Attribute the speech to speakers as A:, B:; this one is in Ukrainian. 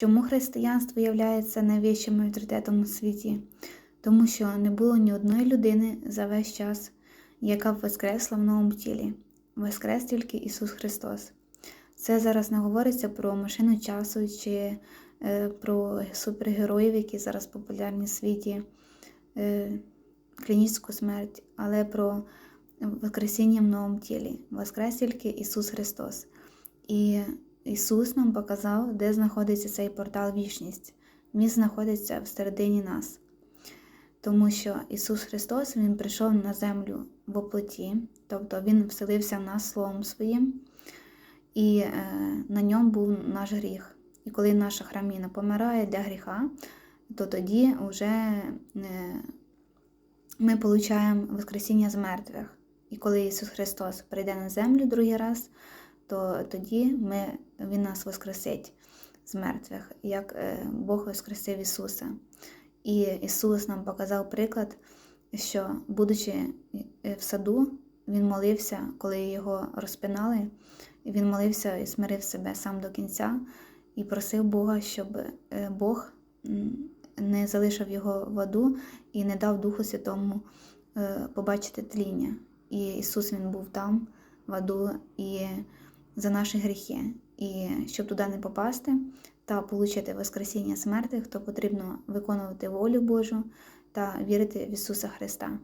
A: Чому християнство є найвищим авторитетом у світі? Тому що не було ні одної людини за весь час, яка б воскресла в новому тілі. Воскрес тільки Ісус Христос. Це зараз не говориться про машину часу чи е, про супергероїв, які зараз популярні в світі, е, клінічну смерть, але про Воскресіння в новому тілі. Воскрес тільки Ісус Христос. І Ісус нам показав, де знаходиться цей портал вічність. Він знаходиться всередині нас. Тому що Ісус Христос Він прийшов на землю в оплоті, тобто Він вселився в нас Словом Своїм, і е, на ньому був наш гріх. І коли наша храміна помирає для гріха, то тоді вже е, ми отримуємо Воскресіння з мертвих. І коли Ісус Христос прийде на землю другий раз, то тоді ми, Він нас воскресить з мертвих, як е, Бог воскресив Ісуса. І Ісус нам показав приклад, що, будучи е, в саду, Він молився, коли його розпинали, Він молився і смирив себе сам до кінця і просив Бога, щоб е, Бог не залишив його в аду і не дав Духу Святому побачити тління. І Ісус Він був там, в аду, і за наші гріхи. І щоб туди не попасти та отримати Воскресіння смерти, то потрібно виконувати волю Божу та вірити в Ісуса Христа.